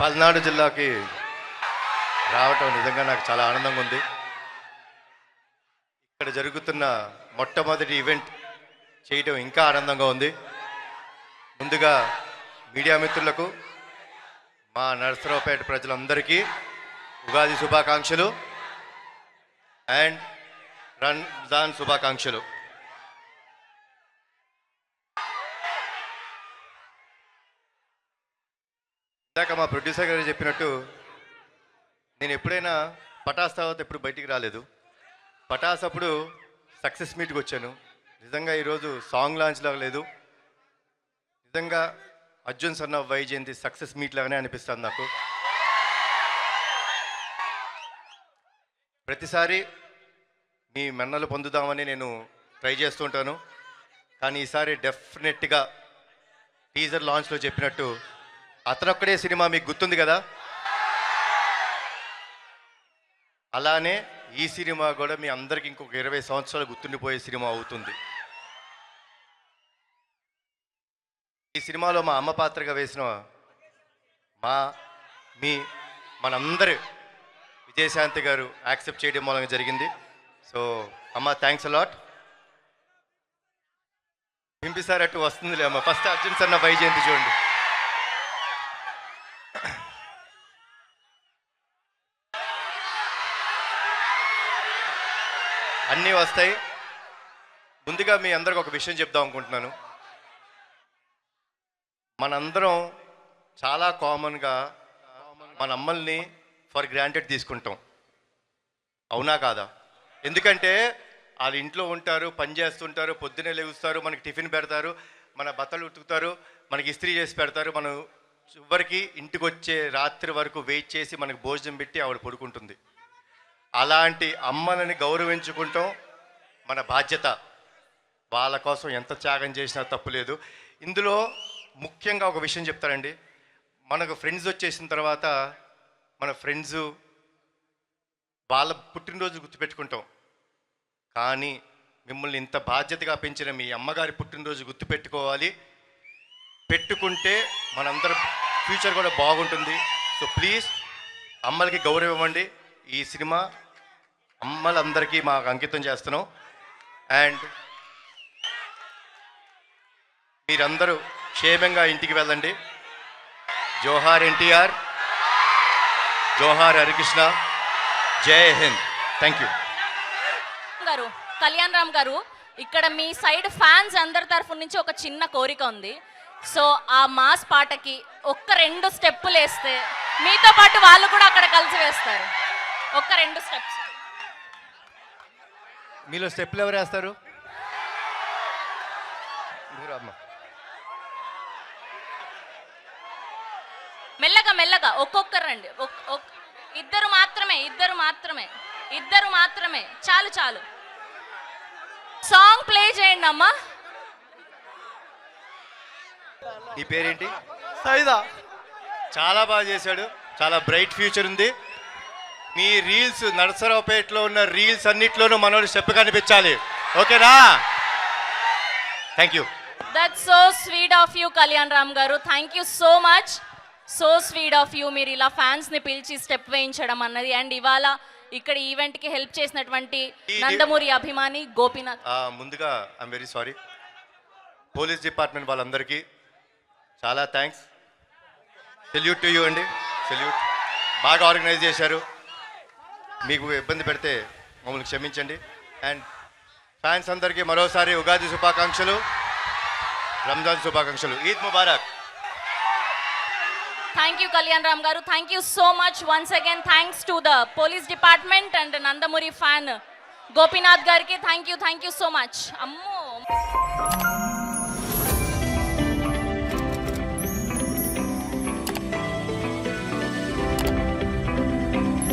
పల్నాడు జిల్లాకి రావటం నిజంగా నాకు చాలా ఆనందంగా ఉంది. ఇక్కడ జరుగుతున్న మొట్టమొదటి ఈవెంట్ చేయటం ఇంకా ఆనందంగా ఉంది. ముందుగా మీడియా మిత్రులకు మా నరసరావుపేట ప్రజలందరికీ ఉగాది శుభాకాంక్షలు. అండ్ రంజాన్ శుభాకాంక్షలు. ఇందాక మా ప్రొడ్యూసర్ గారు చెప్పినట్టు నేను ఎప్పుడైనా పటాస్ తర్వాత ఎప్పుడు బయటికి రాలేదు. పటాస్ అప్పుడు సక్సెస్ మీట్కి వచ్చాను. నిజంగా ఈరోజు సాంగ్ లాంచ్ లాగా లేదు. నిజంగా అర్జున్ సన్న వైజయంతి సక్సెస్ మీట్ లాగానే అనిపిస్తుంది నాకు. ప్రతిసారి మీ మన్నలు పొందుదామని నేను ట్రై చేస్తుంటాను కానీ ఈసారి డెఫినెట్గా టీజర్ లాంచ్లో చెప్పినట్టు అతనొక్కడే సినిమా మీకు గుర్తుంది కదా? అలానే ఈ సినిమా కూడా మీ అందరికి ఇంకొక ఇరవై సంవత్సరాలు గుర్తుండిపోయే సినిమా అవుతుంది. ఈ సినిమాలో మా అమ్మ పాత్రగా వేసిన మా మీ మనందరి విజయశాంతి గారు యాక్సెప్ట్ చేయడం మూలంగా జరిగింది. సో అమ్మ థ్యాంక్స్ అలాట్ పింపిసార్ వస్తుందిలే అమ్మ. ఫస్ట్ అర్జున్ సన్న వైజయంతి చూడండి. అన్నీ వస్తాయి. ముందుగా మీ అందరికి ఒక విషయం చెప్దాం అనుకుంటున్నాను. మనందరం చాలా కామన్గా మన అమ్మల్ని ఫర్ గ్రాంటెడ్ తీసుకుంటాం. అవునా కాదా? ఎందుకంటే వాళ్ళు ఇంట్లో ఉంటారు పని చేస్తుంటారు పొద్దునే లేగుస్తారు మనకి టిఫిన్ పెడతారు మన బట్టలు ఉతుకుతారు మనకి ఇస్త్రీ చేసి పెడతారు మనం చివరికి ఇంటికి వచ్చే రాత్రి వరకు వెయిట్ చేసి మనకి భోజనం పెట్టి ఆవిడ పడుకుంటుంది. అలాంటి అమ్మలని గౌరవించుకుంటాం మన బాధ్యత. వాళ్ళ కోసం ఎంత త్యాగం చేసినా తప్పు లేదు. ఇందులో ముఖ్యంగా ఒక విషయం చెప్తారండి మనకు ఫ్రెండ్స్ వచ్చేసిన తర్వాత మన ఫ్రెండ్స్ వాళ్ళ పుట్టినరోజు గుర్తుపెట్టుకుంటాం. కానీ మిమ్మల్ని ఇంత బాధ్యతగా పెంచిన మీ అమ్మగారి పుట్టినరోజు గుర్తుపెట్టుకోవాలి. పెట్టుకుంటే మనందరం ఫ్యూచర్ కూడా బాగుంటుంది. సో ప్లీజ్ అమ్మలకి గౌరవం ఇవ్వండి. ఈ సినిమా అమ్మలందరికీ మాకు అంకితం చేస్తున్నాం. అండ్ మీరందరూ క్షేమంగా ఇంటికి వెళ్ళండి. జోహార్ ఎన్టీఆర్ జోహార్ హరికృష్ణ జై హింద్. థ్యాంక్ యూ గారు కళ్యాణ్ రామ్ గారు ఇక్కడ మీ సైడ్ ఫ్యాన్స్ అందరి తరఫు నుంచి ఒక చిన్న కోరిక ఉంది. సో ఆ మాస్ పాటకి ఒక్క రెండు స్టెప్పులు వేస్తే మీతో పాటు వాళ్ళు కూడా అక్కడ కలిసి వేస్తారు. ఒక్క రెండు స్టెప్స్ మీలో స్టెప్లు ఎవరు వేస్తారు? మెల్లగా మెల్లగా ఒక్కొక్కరు రండి. ఇద్దరు మాత్రమే ఇద్దరు మాత్రమే ఇద్దరు మాత్రమే. చాలు చాలు. సాంగ్ ప్లే చేయండి అమ్మా. నీ పేరేంటి? సైదా. చాలా బాగా చేశాడు. చాలా బ్రైట్ ఫ్యూచర్ ఉంది. మీ రీల్స్ నరసరావుపేటలో ఉన్న రీల్స్ అన్నిట్లోనూ మనోడు స్టెప్ కనిపించాలి. ఓకేనా? Thank you that so sweet of you Kalyan Ram garu. Thank you so much so sweet of you మీరు ఇలా ఫ్యాన్స్ని పిలిచి స్టెప్ వేయించడం అన్నది. అండ్ ఇవాళ ఇక్కడ ఈవెంట్కి హెల్ప్ చేసినటువంటి నందమూరి అభిమాని గోపీనాథ్. ముందుగా I'm very sorry police department వాళ్ళందరికీ చాలా థ్యాంక్స్ సెల్యూట్ టు యూ అండి. సెల్యూట్ బాగా ఆర్గనైజ్ చేశారు. మీకు ఇబ్బంది పెడితే మమ్మల్ని క్షమించండి. అండ్ ఫ్యాన్స్ అందరికీ మరోసారి ఉగాది శుభాకాంక్షలు. రంజాన్ శుభాకాంక్షలు. Eid Mubarak. Thank you Kalyan Ram garu. Thank you so much once again thanks to the police department and Nandamuri fan Gopinath గారికి thank you thank you so much అమ్మో